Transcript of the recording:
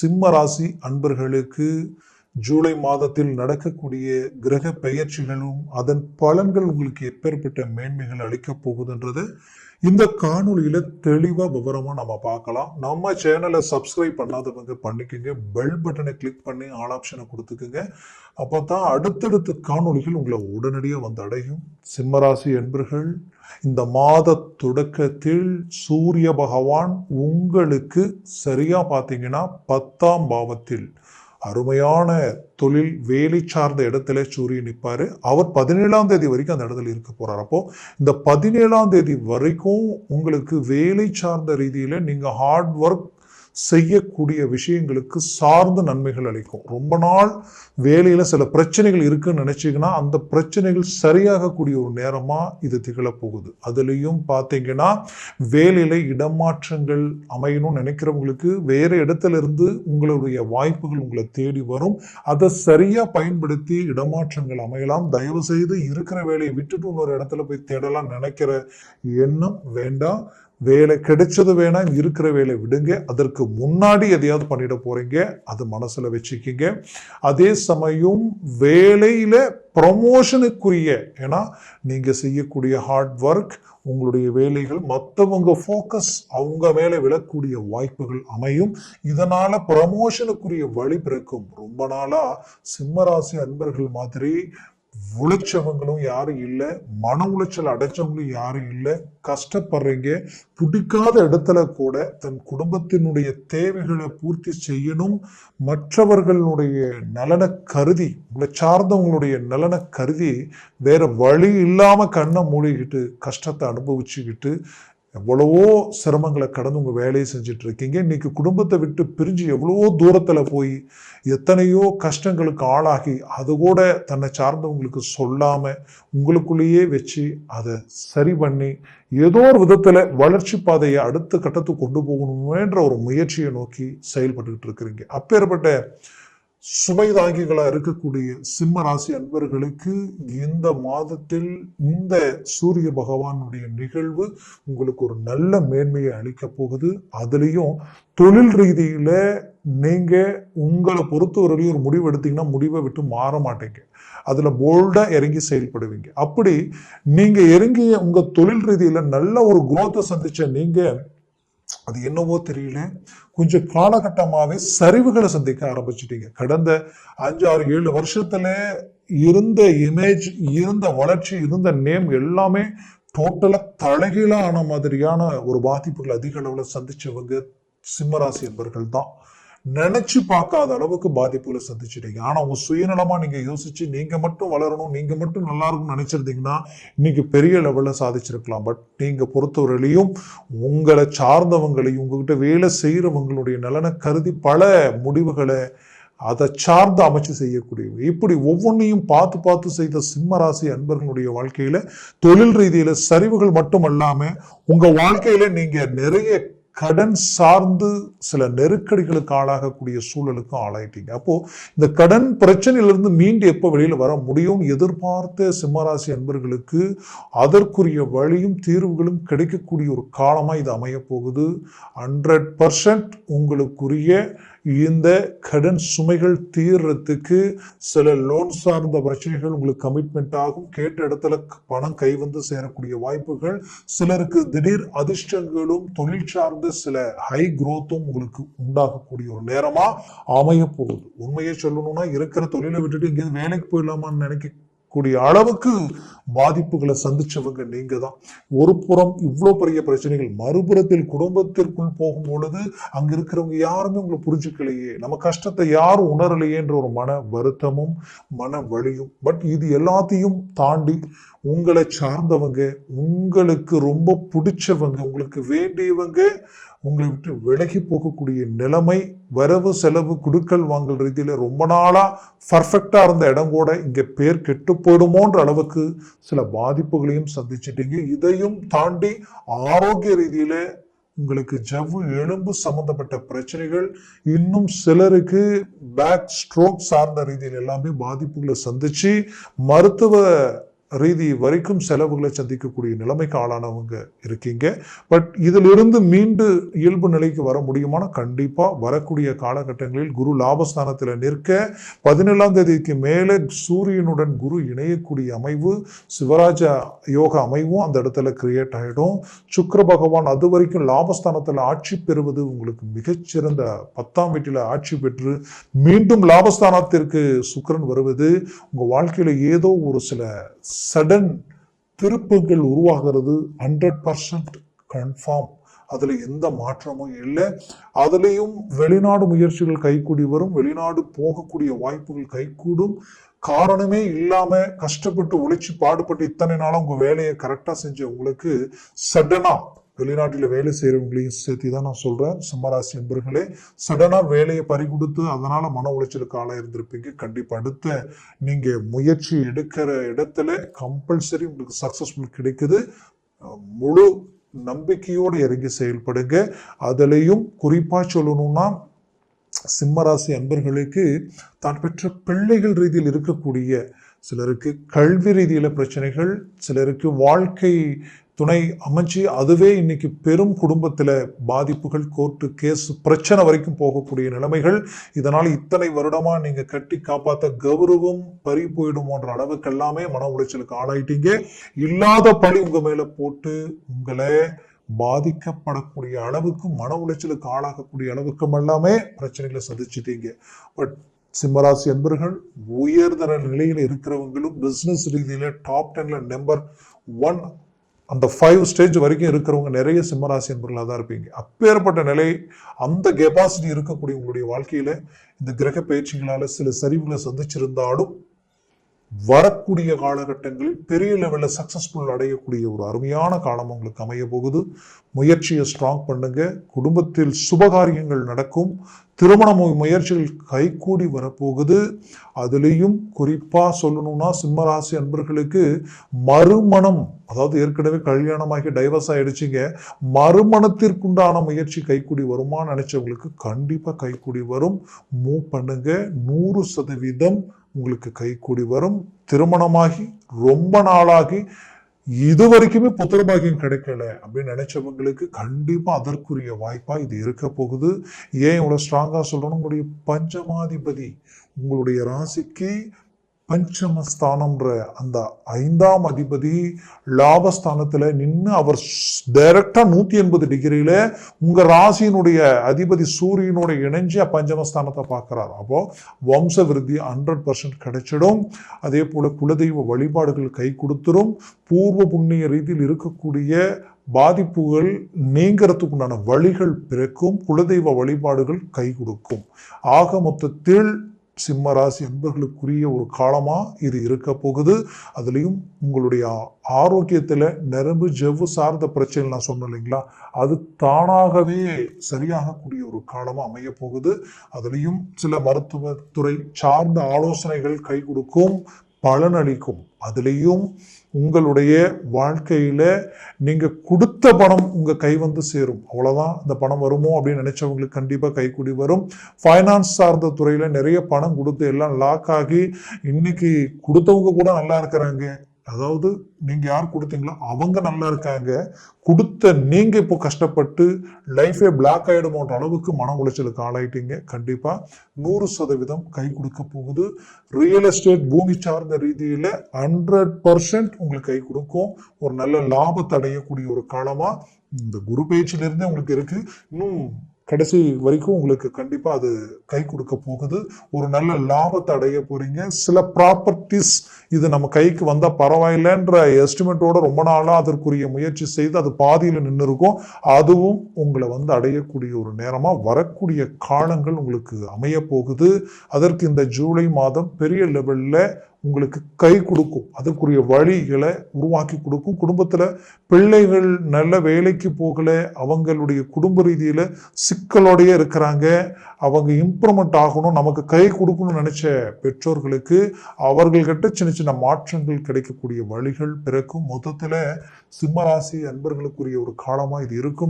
சிம்ம ராசி அன்பர்களுக்கு ஜூலை மாதத்தில் நடக்கக்கூடிய கிரக பெயர்ச்சிகளும் அதன் பலன்கள் உங்களுக்கு எப்பேற்பட்ட மேன்மைகள் அளிக்கப் போகுதுன்றது இந்த காணொலியில தெளிவா விவரமா நம்ம பார்க்கலாம். நம்ம சேனலை சப்ஸ்கிரைப் பண்ணாதவங்க பண்ணிக்கோங்க. பெல் பட்டனை கிளிக் பண்ணி ஆல் ஆப்ஷனை கொடுத்துக்குங்க. அப்பதான் அடுத்தடுத்த காணொலிகள் உங்களை உடனடியாக வந்து அடையும். சிம்மராசி என்பர்கள் இந்த மாத தொடக்கத்தில் சூரிய பகவான் உங்களுக்கு சரியா பார்த்தீங்கன்னா பத்தாம் பாவத்தில் அருமையான தொழில் வேலை சார்ந்த இடத்துல சூரியன் நிற்பார். அவர் பதினேழாம் தேதி வரைக்கும் அந்த இடத்துல இருக்க போகிறார் அப்போது இந்த பதினேழாம் தேதி வரைக்கும் உங்களுக்கு வேலை சார்ந்த ரீதியில் நீங்கள் ஹார்ட் ஒர்க் செய்யக்கூடிய விஷயங்களுக்கு சார்ந்த நன்மைகள் அளிக்கும். ரொம்ப நாள் வேலையில் சில பிரச்சனைகள் இருக்குன்னு நினச்சிங்கன்னா அந்த பிரச்சனைகள் சரியாகக்கூடிய ஒரு நேரமாக இது திகழப்போகுது. அதுலேயும் பார்த்தீங்கன்னா வேலையில் இடமாற்றங்கள் அமையணும்னு நினைக்கிறவங்களுக்கு வேறு இடத்துல இருந்து உங்களுடைய வாய்ப்புகள் உங்களை தேடி வரும். அதை சரியாக பயன்படுத்தி இடமாற்றங்கள் அமையலாம். தயவு செய்து இருக்கிற வேலையை விட்டுட்டு இன்னொரு இடத்துல போய் தேடலாம் நினைக்கிற எண்ணம் வேண்டாம். வேலை கிடைச்சது வேணா இருக்கிற வேலை விடுங்க. அதற்கு முன்னாடி எதையாவது பண்ணிட போறீங்க. அது மனசுல வச்சுக்கிங்க. அதே சமயம் வேலையில ப்ரமோஷனுக்குரிய ஏன்னா நீங்க செய்யக்கூடிய ஹார்ட் ஒர்க் உங்களுடைய வேலைகள் மற்றவங்க ஃபோக்கஸ் அவங்க மேலே விழக்கூடிய வாய்ப்புகள் அமையும். இதனால ப்ரமோஷனுக்குரிய வழி பிறக்கும். ரொம்ப நாளாக சிம்மராசி அன்பர்கள் மாதிரி உழைச்சவங்களும் யாரும் இல்லை. மன உளைச்சல் அடைச்சவங்களும் யாரும் இல்லை. கஷ்டப்படுறீங்க. பிடிக்காத இடத்துல கூட தன் குடும்பத்தினுடைய தேவைகளை பூர்த்தி செய்யணும். மற்றவர்களுடைய நலனை கருதி உங்களை சார்ந்தவங்களுடைய நலனை கருதி வேற வழி இல்லாம கண்ணை மூழ்கிட்டு கஷ்டத்தை அனுபவிச்சுக்கிட்டு எவ்வளவோ சிரமங்களை கடந்து உங்கள் வேலையை செஞ்சுட்டு இருக்கீங்க குடும்பத்தை விட்டு பிரிஞ்சு எவ்வளவோ தூரத்தில் போய் எத்தனையோ கஷ்டங்களுக்கு ஆளாகி அது கூட தன்னை சார்ந்தவங்களுக்கு சொல்லாமல் உங்களுக்குள்ளேயே வச்சு அதை சரி பண்ணி ஏதோ ஒரு விதத்தில் வளர்ச்சி பாதையை அடுத்த கட்டத்துக்கு கொண்டு போகணுமேன்ற ஒரு முயற்சியை நோக்கி செயல்பட்டுக்கிட்டு இருக்கிறீங்க. அப்பேற்பட்ட சுமைதாங்கிகளா இருக்கக்கூடிய சிம்ம ராசி அன்பர்களுக்கு இந்த மாதத்தில் இந்த சூரிய பகவானுடைய நிகழ்வு உங்களுக்கு ஒரு நல்ல மேன்மையை அளிக்க போகுது. அதுலேயும் தொழில் ரீதியில நீங்க உங்களை பொறுத்தவரையிலையும் ஒரு முடிவு எடுத்தீங்கன்னா முடிவை விட்டு மாற மாட்டீங்க. அதுல போல்டா இறங்கி செயல்படுவீங்க. அப்படி நீங்க இறங்கிய உங்க தொழில் ரீதியில நல்ல ஒரு குரோத்தை சந்திச்ச நீங்க அது என்னவோ தெரியல. கொஞ்சம் காலகட்டமாவே சரிவுகளை சந்திக்க ஆரம்பிச்சிட்டீங்க. கடந்த அஞ்சு ஆறு ஏழு வருஷத்துல இருந்த இமேஜ் இருந்த வளர்ச்சி இருந்த நேம் எல்லாமே டோட்டலா தலைகீழான மாதிரியான ஒரு பாதிப்புகள் அதிக அளவில் சந்திச்சவங்க சிம்மராசி என்பர்கள் தான் நினைச்சு பார்க்காத அளவுக்கு பாதிப்புகளை சந்திச்சிட்டீங்க ஆனா உங்க சுயநலமா நீங்க யோசிச்சு நீங்க மட்டும் வளரணும் நீங்க மட்டும் நல்லா இருக்கும்னு நினைச்சிருந்தீங்கன்னா இன்னைக்கு பெரிய லெவல்ல சாதிச்சிருக்கலாம். பட் நீங்க பொறுத்தவரையிலையும் உங்களை சார்ந்தவங்களையும் உங்ககிட்ட வேலை செய்யறவங்களுடைய நலனை கருதி பல முடிவுகளை அதை சார்ந்து அமைச்சு செய்யக்கூடியவங்க. இப்படி ஒவ்வொன்றையும் பார்த்து பார்த்து செய்த சிம்மராசி அன்பர்களுடைய வாழ்க்கையில தொழில் ரீதியில சரிவுகள் மட்டும் அல்லாம உங்க வாழ்க்கையில நீங்க நிறைய கடன் சார்ந்து சில நெருக்கடிகளுக்கு ஆளாகக்கூடிய சூழலுக்கும் ஆளாயிட்டீங்க. அப்போ இந்த கடன் பிரச்சனையிலிருந்து மீண்டு எப்போ வெளியில் வர முடியும் எதிர்பார்த்த சிம்மராசி அன்பர்களுக்கு அதற்குரிய வழியும் தீர்வுகளும் கிடைக்கக்கூடிய ஒரு காலமாக இது அமையப்போகுது. ஹண்ட்ரட் பர்சன்ட் உங்களுக்குரிய இந்த கடன் சுமைகள் தீர்றதுக்கு சில லோன் சார்ந்த பிரச்சனைகள் உங்களுக்கு கமிட்மெண்ட் ஆகும். கேட்ட இடத்துல பணம் கை வந்து சேரக்கூடிய வாய்ப்புகள். சிலருக்கு திடீர் அதிர்ஷ்டங்களும் தொழில் சார்ந்த சில ஹை குரோத்தும் உங்களுக்கு உண்டாகக்கூடிய ஒரு நேரமா அமைய போகுது. உண்மையை சொல்லணும்னா இருக்கிற தொழிலை விட்டுட்டு எங்கேயாவது வேலைக்கு போயிடலாமான்னு நினைக்க கூடிய அளவுக்கு பாதிப்புகளை சந்திச்சவங்க நீங்க தான் ஒரு புறம் இவ்வளோ பெரிய பிரச்சனைகள் மறுபுறத்தில் குடும்பத்திற்குள் போகும் பொழுது அங்க இருக்கிறவங்க யாருமே உங்களை புரிஞ்சுக்கலையே. நம்ம கஷ்டத்தை யாரும் உணரலையேன்ற ஒரு மன வருத்தமும் மன வழியும் பட் இது எல்லாத்தையும் தாண்டி உங்களை சார்ந்தவங்க உங்களுக்கு ரொம்ப பிடிச்சவங்க உங்களுக்கு வேண்டியவங்க உங்களை விட்டு விலகி போகக்கூடிய நிலைமை வரவு செலவு குடுக்கல் வாங்கல் ரீதியில் ரொம்ப நாளாக பர்ஃபெக்டாக இருந்த இடம் கூட இங்கே பேர் கெட்டு போயிடுமோன்ற அளவுக்கு சில பாதிப்புகளையும் சந்திச்சிட்டீங்க. இதையும் தாண்டி ஆரோக்கிய ரீதியில் உங்களுக்கு ஜவ்வு எலும்பு சம்பந்தப்பட்ட பிரச்சனைகள் இன்னும் சிலருக்கு பேக் ஸ்ட்ரோக் சார்ந்த ரீதியில் எல்லாமே பாதிப்புகளை சந்திச்சு மருத்துவ ரீதி வரைக்கும் செலவுகளை சந்திக்கக்கூடிய நிலைமைக்கு ஆளானவங்க இருக்கீங்க. பட் இதிலிருந்து மீண்டு இயல்பு நிலைக்கு வர முடியுமானா கண்டிப்பாக வரக்கூடிய காலகட்டங்களில் குரு லாபஸ்தானத்தில் நிற்க பதினேழாம் தேதிக்கு மேலே சூரியனுடன் குரு இணையக்கூடிய அமைவு சிவராஜ யோக அமைவும் அந்த இடத்துல கிரியேட் ஆகிடும் சுக்கர பகவான் அது வரைக்கும் லாபஸ்தானத்தில் ஆட்சி பெறுவது உங்களுக்கு மிகச்சிறந்த பத்தாம் வீட்டில் ஆட்சி பெற்று மீண்டும் லாபஸ்தானத்திற்கு சுக்கிரன் வருவது உங்கள் வாழ்க்கையில் ஏதோ ஒரு சில சடன் திருப்பங்கள் உருவாகிறது ஹண்ட்ரட் பர்சன்ட் கன்ஃபார்ம் அதில் எந்த மாற்றமும் இல்லை. அதுலேயும் வெளிநாடு முயற்சிகள் கைகூடி வரும். வெளிநாடு போகக்கூடிய வாய்ப்புகள் கைகூடும். காரணமே இல்லாமல் கஷ்டப்பட்டு உழைச்சி பாடுபட்டு இத்தனை நாளாக உங்கள் வேலையை கரெக்டாக செஞ்ச உங்களுக்கு சடனாக வெளிநாட்டில் வேலை செய்கிறவங்களையும் சேர்த்து தான் நான் சொல்கிறேன் சிம்மராசி நண்பர்களே சடனாக வேலையை பறி கொடுத்து அதனால் மன உளைச்சலுக்கு ஆளாக இருந்திருப்பீங்க கண்டிப்பாக அடுத்த நீங்கள் முயற்சி எடுக்கிற இடத்துல கம்பல்சரி உங்களுக்கு சக்ஸஸ்ஃபுல் கிடைக்குது. முழு நம்பிக்கையோடு இறங்கி செயல்படுங்க. அதுலேயும் குறிப்பாக சொல்லணும்னா சிம்மராசி அன்பர்களுக்கு தான் பெற்ற பிள்ளைகள் ரீதியில் இருக்கக்கூடிய சிலருக்கு கல்வி ரீதியில் பிரச்சனைகள் சிலருக்கு வாழ்க்கை துணை அமைச்சு அதுவே இன்னைக்கு பெரும் குடும்பத்தில் பாதிப்புகள் கோர்ட்டு கேஸ் பிரச்சனை வரைக்கும் போகக்கூடிய நிலைமைகள். இதனால் இத்தனை வருடமாக நீங்கள் கட்டி காப்பாற்ற கௌரவம் பறி போயிடுமோன்ற அளவுக்கு எல்லாமே மன உளைச்சலுக்கு ஆளாயிட்டீங்க. இல்லாத பழி உங்கள் மேலே போட்டு உங்களை பாதிக்கப்படக்கூடிய அளவுக்கு மன உளைச்சலுக்கு ஆளாகக்கூடிய அளவுக்கும் எல்லாமே பிரச்சனைகளை சந்திச்சிட்டீங்க. பட் சிம்மராசி அன்பர்கள் உயர்தர நிலையில் இருக்கிறவங்களும் பிஸ்னஸ் ரீதியில டாப் டென்ல நம்பர் ஒன் அந்த ஃபைவ் ஸ்டேஜ் வரைக்கும் இருக்கிறவங்க நிறைய சிம்மராசி என்பர்களாக தான் இருப்பீங்க. அப்பேற்பட்ட நிலை அந்த கெப்பாசிட்டி இருக்கக்கூடிய உங்களுடைய வாழ்க்கையில இந்த கிரக பயிற்சிகளால் சில சரிவுகளை சந்திச்சிருந்தாலும் வரக்கூடிய காலகட்டங்களில் பெரிய லெவலில் சக்ஸஸ்ஃபுல் அடையக்கூடிய ஒரு அருமையான காலம் உங்களுக்கு அமைய போகுது. முயற்சியை ஸ்ட்ராங் பண்ணுங்க. குடும்பத்தில் சுபகாரியங்கள் நடக்கும். திருமண முயற்சிகள் கைகூடி வரப்போகுது. அதுலேயும் குறிப்பாக சொல்லணும்னா சிம்மராசி அன்பர்களுக்கு மறுமணம் அதாவது ஏற்கனவே கல்யாணமாகி டைவர்ஸ் ஆகிடுச்சிங்க மறுமணத்திற்குண்டான முயற்சி கைக்கூடி வருமான்னு நினச்சவங்களுக்கு கண்டிப்பாக கைக்கூடி வரும். மூவ் பண்ணுங்க. நூறு சதவீதம் உங்களுக்கு கைக்கூடி வரும். திருமணமாகி ரொம்ப நாளாகி இது வரைக்குமே புத்திரபாகியம் கிடைக்கல அப்படின்னு நினைச்சவங்களுக்கு கண்டிப்பா அதற்குரிய வாய்ப்பா இது இருக்க போகுது. ஏன் இவ்வளவு ஸ்ட்ராங்கா சொல்லணும்? உங்களுடைய பஞ்சமாதிபதி உங்களுடைய ராசிக்கு பஞ்சமஸ்தானம்ன்ற அந்த ஐந்தாம் அதிபதி லாபஸ்தானத்தில் நின்று அவர் டைரக்டாக நூற்றி எண்பது டிகிரியில் உங்கள் ராசியினுடைய அதிபதி சூரியனோட இணைஞ்சு பஞ்சமஸ்தானத்தை பார்க்குறாரு. அப்போது வம்ச விருத்தி ஹண்ட்ரட் பர்சன்ட் கிடைச்சிடும். அதே போல் குலதெய்வ வழிபாடுகள் கை கொடுத்துரும். பூர்வ புண்ணிய ரீதியில் இருக்கக்கூடிய பாதிப்புகள் நீங்கிறதுக்குண்டான வழிகள் பிறக்கும். குலதெய்வ வழிபாடுகள் கை கொடுக்கும். ஆக மொத்தத்தில் சிம்ம ராசி அன்பர்களுக்குரிய ஒரு காலமாக இது இருக்க போகுது. அதுலேயும் உங்களுடைய ஆரோக்கியத்தில் நரம்பு ஜவ்வு சார்ந்த பிரச்சனை நான் சொன்னேன் இல்லைங்களா? அது தானாகவே சரியாகக்கூடிய ஒரு காலமாக அமைய போகுது. அதுலேயும் சில மருத்துவத்துறை சார்ந்த ஆலோசனைகள் கை கொடுக்கும் பலனளிக்கும் அதுலேயும் உங்களுடைய வாழ்க்கையில் நீங்கள் கொடுத்த பணம் உங்கள் கை வந்து சேரும். அவ்வளோதான் இந்த பணம் வருமோ அப்படின்னு நினச்சவங்களுக்கு கண்டிப்பாக கைக்கூடி வரும். ஃபைனான்ஸ் சார்ந்த துறையில் நிறைய பணம் கொடுத்து எல்லாம் லாக் ஆகி இன்னைக்கு கொடுத்தவங்க கூட நல்லா இருக்கிறாங்க. அதாவது நீங்கள் யார் கொடுத்தீங்களோ அவங்க நல்லா இருக்காங்க. கொடுத்த நீங்கள் இப்போ கஷ்டப்பட்டு லைஃபே பிளாக் ஆகிடுமோன்ற அளவுக்கு மன உளைச்சலுக்கு ஆளாயிட்டீங்க. கண்டிப்பாக நூறு சதவீதம் கை கொடுக்க போகுது. ரியல் எஸ்டேட் பூமி சார்ந்த ரீதியில் ஹண்ட்ரட் பர்சன்ட் உங்களுக்கு கை கொடுக்கும். ஒரு நல்ல லாபத்தை அடையக்கூடிய ஒரு காலமாக இந்த குரு பேச்சிலிருந்தே உங்களுக்கு இருக்குது இன்னும் கடைசி வரைக்கும் உங்களுக்கு கண்டிப்பா அது கை கொடுக்க போகுது. ஒரு நல்ல லாபத்தை அடைய போறீங்க. சில ப்ராப்பர்ட்டிஸ் இது நம்ம கைக்கு வந்தா பரவாயில்லைன்ற எஸ்டிமேட்டோட ரொம்ப நாளா அதற்குரிய முயற்சி செய்து அது பாதியில நின்று இருக்கும் அதுவும் உங்களை வந்து அடையக்கூடிய ஒரு நேரமா வரக்கூடிய காலங்கள் உங்களுக்கு அமைய போகுது. அதற்கு இந்த ஜூலை மாதம் பெரிய லெவல்ல உங்களுக்கு கை கொடுக்கும். அதுக்குரிய வழிகளை உருவாக்கி கொடுக்கும். குடும்பத்தில் பிள்ளைகள் நல்ல வேலைக்கு போகலை அவங்களுடைய குடும்ப ரீதியில் சிக்கலோடையே இருக்கிறாங்க. அவங்க இம்ப்ரூவ்மெண்ட் ஆகணும் நமக்கு கை கொடுக்கணும்னு நினச்ச பெற்றோர்களுக்கு அவர்கள்கிட்ட சின்ன சின்ன மாற்றங்கள் கிடைக்கக்கூடிய வழிகள் பிறக்கும். மொத்தத்தில் சிம்மராசி அன்பர்களுக்குரிய ஒரு காலமாக இது இருக்கும்.